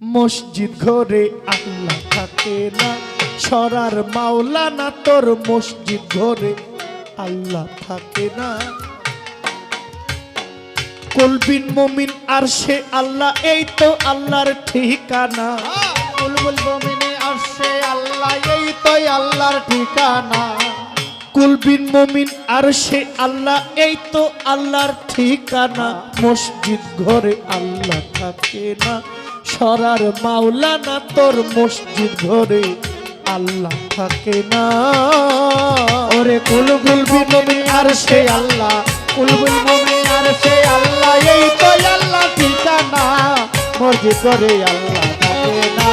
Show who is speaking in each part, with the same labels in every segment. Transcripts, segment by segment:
Speaker 1: মসজিদ ঘরে আল্লাহ থাকে না। সরার মাওলানা তোর মসজিদ ঘরে আল্লাহ থাকে না। কলবিন মমিন আর সে আল্লাহ এই তো আল্লাহর ঠিকানা।
Speaker 2: বুলবুল বমিনে আসছে আল্লাহ এই তো আল্লাহর ঠিকানা।
Speaker 1: কুলবিন মমিন আর সে আল্লাহ এই তো আল্লাহর ঠিকানা। মসজিদ ঘরে আল্লাহ থাকে না। সরার মাওলানা তোর মসজিদ ঘরে আল্লাহ থাকে না।
Speaker 2: ওরে কুলবুল বমিনে আর সে আল্লাহ কুলবুল বমিনে আর সে আল্লাহ, এই তো আল্লাহ ঠিকানা। মসজিদ করে আল্লাহ থাকে না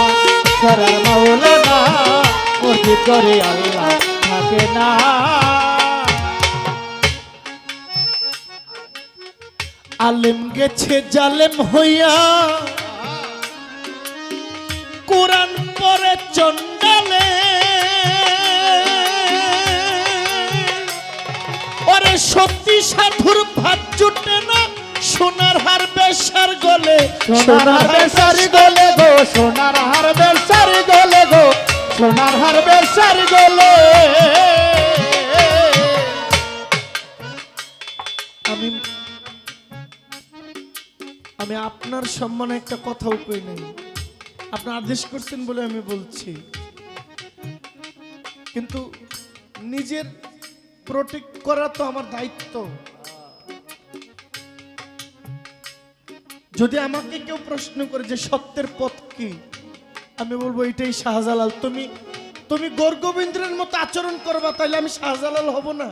Speaker 2: সরার মাওলানা মসজিদ করে আল্লাহ থাকে না।
Speaker 1: আলেম গেছে জালেম হইয়া চন্ডালে ওরে সত্যি সাধুর ভাত জুটে না সোনার হার বেশার গলে।
Speaker 2: সোনার বেসারি গলে গো সোনার হার বেসারি গলে গো সোনার হার বেসারি গলে।
Speaker 1: আমি আমি আপনার সম্মানে একটা কথা কই নাই। আপনি আদেশ করছেন বলে আমি বলছি। কিন্তু নিজের প্রোটেক্ট করা তো আমার দায়িত্ব। যদি আমাকে কেউ প্রশ্ন করে যে সত্যের পথ কি, আমি বলব এটাই শাহজালাল। তুমি তুমি গর্গবিন্দ্রের মতো আচরণ করবা তাহলে আমি শাহজালাল হব না।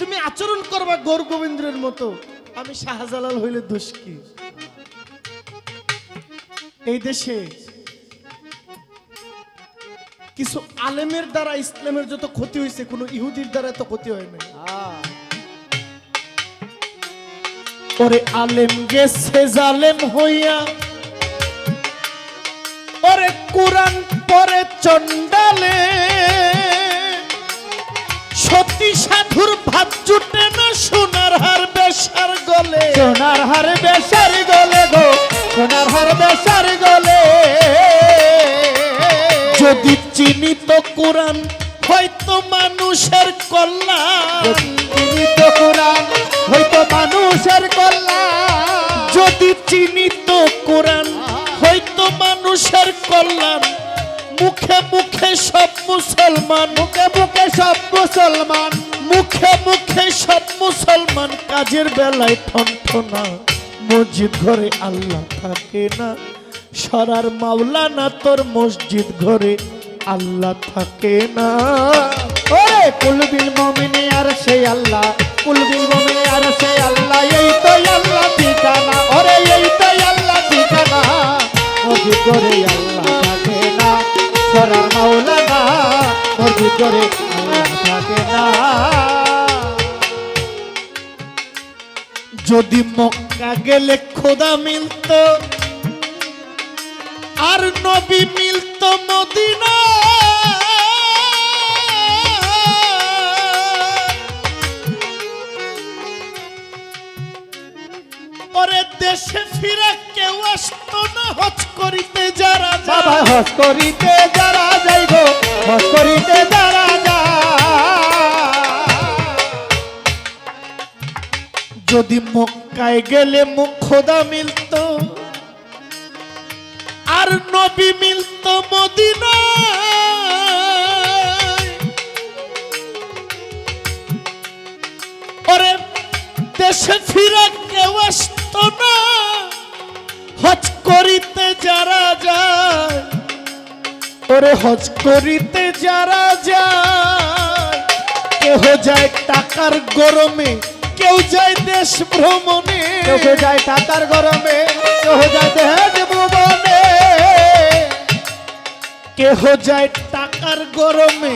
Speaker 1: তুমি আচরণ করবা গৌর গোবিন্দের মতো, আমি শাহজালাল হইলে দোষ কি? এই দেশে কিছু আলেমের দ্বারা ইসলামের যত ক্ষতি হয়েছে, কোনো ইহুদির দ্বারা তো ক্ষতি হয় না ওরে আলেম গেছে জালেম হইয়া, ওরে কোরআন পরে চন্ডালে সত্যি সাধুর ভাত জুটে না সোনার হার বেশার গলে।
Speaker 2: সোনার হার বেসারি গলে গো। সোনার হার বেসারি গলে।
Speaker 1: যদি চিনি তো কোরআন হয়তো মানুষের কল্যাণ।
Speaker 2: তিনি তো কোরআন হয়তো মানুষের কল্যাণ।
Speaker 1: যদি চিনি তো কোরআন হয়তো মানুষের কল্যাণ। মুখে মুখে সব মুসলমান।
Speaker 2: মুখে মুখে সব মুসলমান।
Speaker 1: মুখে মুখে সব মুসলমান। কাজের বেলায় ঠনঠনা। মসজিদ ঘরে আল্লাহ থাকে না। সরার মাওলা না তোর মসজিদ ঘরে আল্লাহ থাকে না।
Speaker 2: ওরে কুলবিল মমিনে, আর সেই আল্লাহ কুলবিল
Speaker 1: মিলত আর নবী মিলত মদিনা। ওরে দেশে ফিরে কেউ আসতো না হজ করিতে যারা
Speaker 2: বাবা হস করিতে যারা যাই গো হস করিতে যারা যায়।
Speaker 1: যদি মক্কায় গেলে মুখ খোদা মিলত। আর নবী মিলত মদিনা ওরে দেশে ফিরে কেউ আসতো না। হজ করিতে যারা যায়, ওরে হজ করিতে যারা যায়, কেহ যায় টাকার গরমে কেউ যায় দেশ ভ্রমণে
Speaker 2: কেউ যায় টাকার গরমে কেউ যায় দেহেজ ভুবনে।
Speaker 1: কেহ যায় টাকার গরমে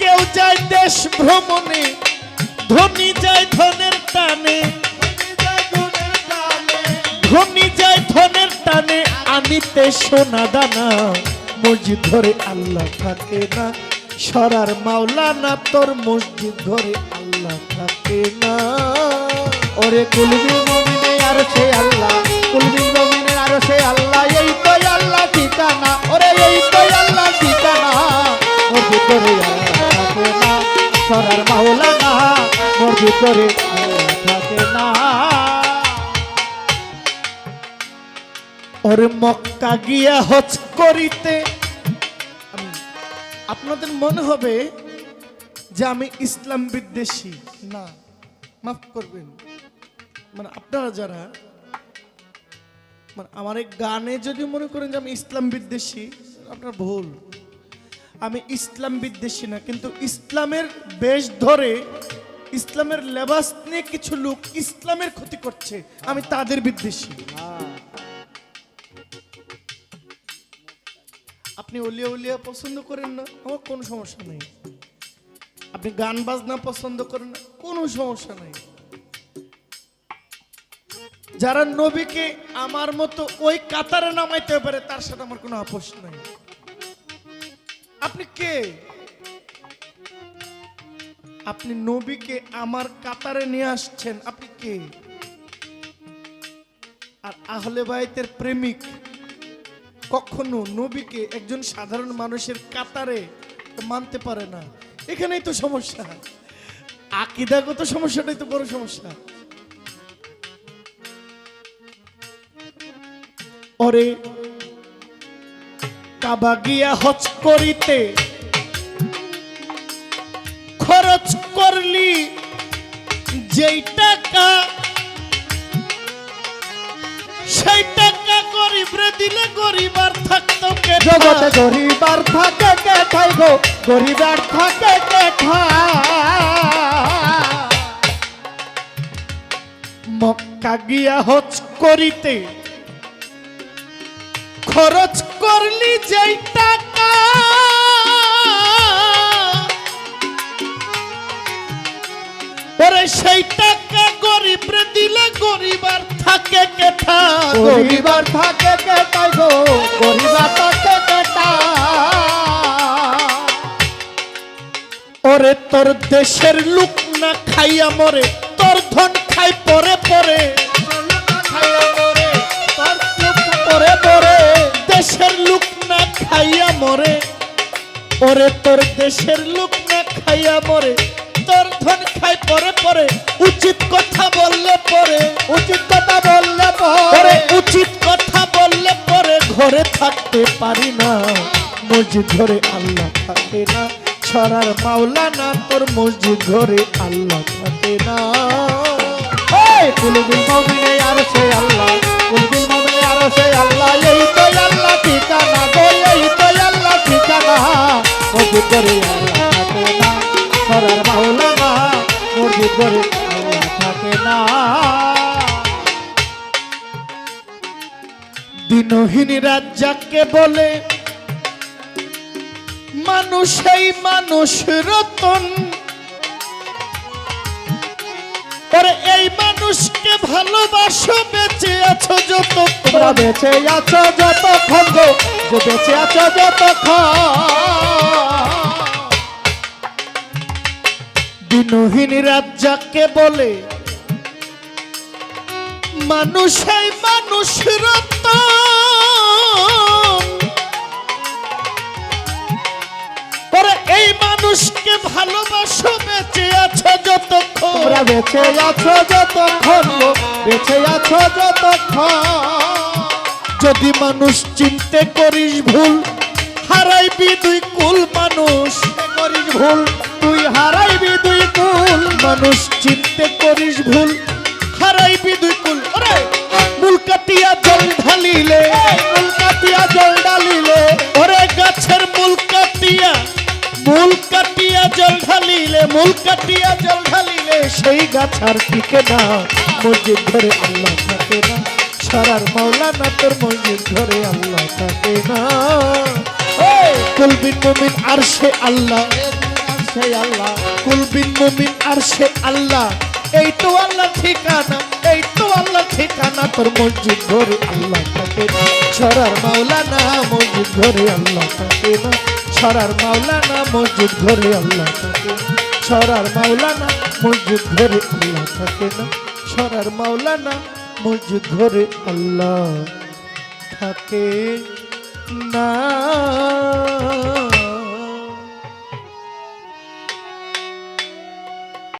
Speaker 1: কেউ যায় দেশ ভ্রমণে ধনী যায় ধনের টানে। ধনী যায় ধনের টানে আনিতে সোনা দানা মসজিদ ধরে আল্লাহ থাকে না। সরার মাওলানা তোর মসজিদ ধরে আল্লাহ
Speaker 2: ওরে কুলবি মমিনে আর সে আল্লাহ, কুলবি মমিনে আর সে আল্লাহ, এই তো আল্লাহ ঠিকানা। ওরে এই তো আল্লাহ ঠিকানা। ওর ভিতরে থাকে না, সরার মাওলানা।
Speaker 1: ওর ভিতরে থাকে না। ওর মক্কা গিয়া হজ করিতে আপনাদের মনে হবে যে আমি ইসলাম বিদ্বেষী। না, মাফ করবেন। মানে আপনারা যারা মানে আমার এই গানে যদি মনে করেন যে আমি ইসলাম বিদ্বেষী, আপনার ভুল। আমি ইসলাম বিদ্বেষী না, কিন্তু ইসলামের বেশ ধরে, ইসলামের লেবাস নিয়ে কিছু লোক ইসলামের ক্ষতি করছে, আমি তাদের বিদ্বেষী। আপনি অলিয়া উলিয়া পছন্দ করেন না? আমার কোনো সমস্যা নেই। আপনি গান বাজনা পছন্দ করেন না, কোনো সমস্যা নাই। যারা নবীকে আমার মতো ওই কাতারে নামাইতে পারে, তার সাথে আমার কোনো আপোষ নাই। আপনি কে? আপনি নবীকে আমার কাতারে নিয়ে আসছেন, আপনি কে? আর আহলে বাইতের প্রেমিক, কখনো নবীকে একজন সাধারণ মানুষের কাতারে মানতে পারে না। এখানেই তো সমস্যা। আকিদাগত সমস্যাটাই তো বড় সমস্যা। অরে কাবা গিয়া হজ করিতে খরচ করলি, যেই টাকা গরিবরে দিলে গরিব আর থাকতো কে
Speaker 2: জগতে গরিবার থাকে কে ঠাই গো? গরিবার থাকে কে
Speaker 1: মক্কা গিয়া হজ করিতে খরচ করলি যেই টাকা। ওরে সেই টাকা গরিবরে দিলে গরিব আর থাকে কেঠা
Speaker 2: গরিবার থাকে কে ঠাই গো? গরিবার থাকে কে ঠাই
Speaker 1: ওরে তোর দেশের লোক না খাইয়া মরে তোর ধন খাই পরে পরে। দেশের লোক না খাইয়া মরে ওরে তোর দেশের লোক না খাইয়া মরে পরে পরে উচিত কথা বললে পরে
Speaker 2: উচিত কথা বললে পরে।
Speaker 1: উচিত কথা বললে পরে ঘরে থাকতে পারি না। মসজিদ ঘরে আল্লাহ থাকে না ছড়ার মাওলা না তোর মসজিদ ঘরে আল্লাহ থাকে না।
Speaker 2: মমিনে আর সে আল্লাহ কুলবিল মমিনে আর সে আল্লাহ এই তো আল্লাহ ঠিকানা গো এই তো আল্লাহ ঠিকানা। করে করে থাকে না।
Speaker 1: দিনহীন রাজ্জাককে বলে, মানুষ এই মানুষ রতন। এই মানুষকে ভালোবাসো, বেঁচে আছো যত
Speaker 2: তোমরা বেঁচে আছো যতক্ষণ গো বেঁচে আছো যতক্ষণ।
Speaker 1: দিনহীন রাজ্জাককে বলে মানুষ মানুষ ওরে এই মানুষকে ভালোবাসো বেঁচে আছো যতক্ষণ।
Speaker 2: তোমরা বেঁচে আছো যতক্ষণ বেঁচে আছো যতক্ষণ।
Speaker 1: যদি মানুষ চিনতে করিস ভুল হারাইবি দুই কুল মানুষ।
Speaker 2: করিস ভুল তুই হারাইবি তুই কুল,
Speaker 1: মানুষ চিনতে করিস ভুল। হারাইবি দুই কুল, ওরে! মূল কাটিয়া জল ঢালিলে
Speaker 2: ফুল কাটিয়া জল ডালিলে
Speaker 1: ওরে গাছের মূল কাটিয়া মূল কাটিয়া জল ঢালিলে, মূল কাটিয়া জল ঢালিলে, সেই গাছ আর টিকে না, মসজিদ ঘরে আল্লাহ থাকে না। সারার মাওলানা তোর মসজিদ ঘরে আল্লাহ থাকে না। ওই কুলবিন মুমিন আর সে আল্লাহ।
Speaker 2: সেই আল্লাহ।
Speaker 1: কুলবিন মুমিন আর সে আল্লাহ। এই তো আল্লাহ ঠিকানা, এই তো আল্লাহ ঠিকানা, তোর মসজিদ ঘরে আল্লাহ থাকে ছড়ার মাওলানা মসজিদ ঘরে আল্লাহ থাকে না। ছড়ার মাওলানা মসজিদ ঘরে আল্লাহ থাকে ছড়ার মাওলানা মসজিদ ঘরে আল্লাহ থাকে না। ছড়ার মাওলানা মসজিদ ঘরে আল্লাহ থাকে না।